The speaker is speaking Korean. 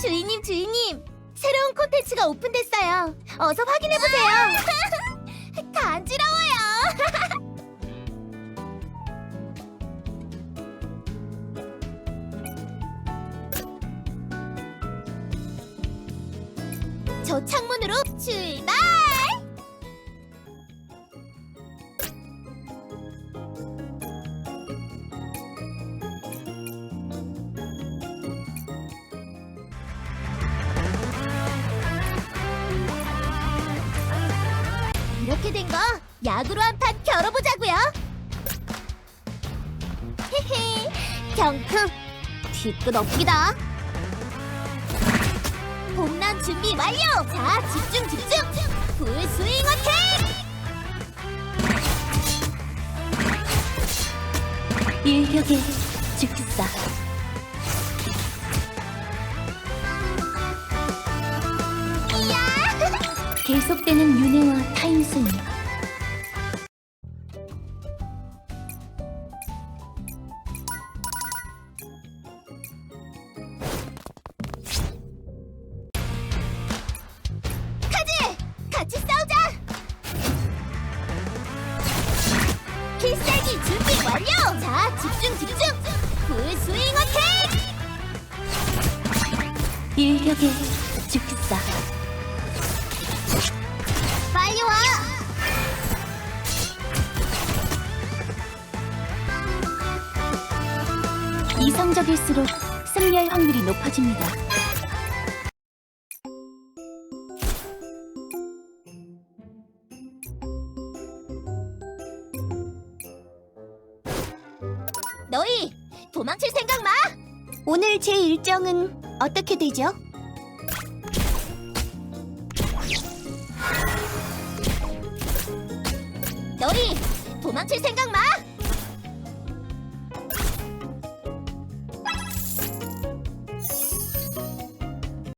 주인님, 주인님. 새로운 콘텐츠가 오픈됐어요. 어서 확인해 보세요. 저 창문으로 출발! 이렇게 된거 야구로 한 판 겨뤄보자고요. 헤헤, 경크 뒤끝 없기다. 홈런 준비 완료. 자, 집중 집중. 풀 스윙 어택. 일격에 죽겠다. 이야. 계속되는 윤회와 타임 승. 카 같이 싸우자. 필살기 준비 완료. 자, 집중 집중. 풀 스윙 어택. 일격에 죽겠다. 빨리 와. 이성적일수록 승리할 확률이 높아집니다. 너희 도망칠 생각 마. 오늘 제 일정은 어떻게 되죠? 너희 도망칠 생각 마.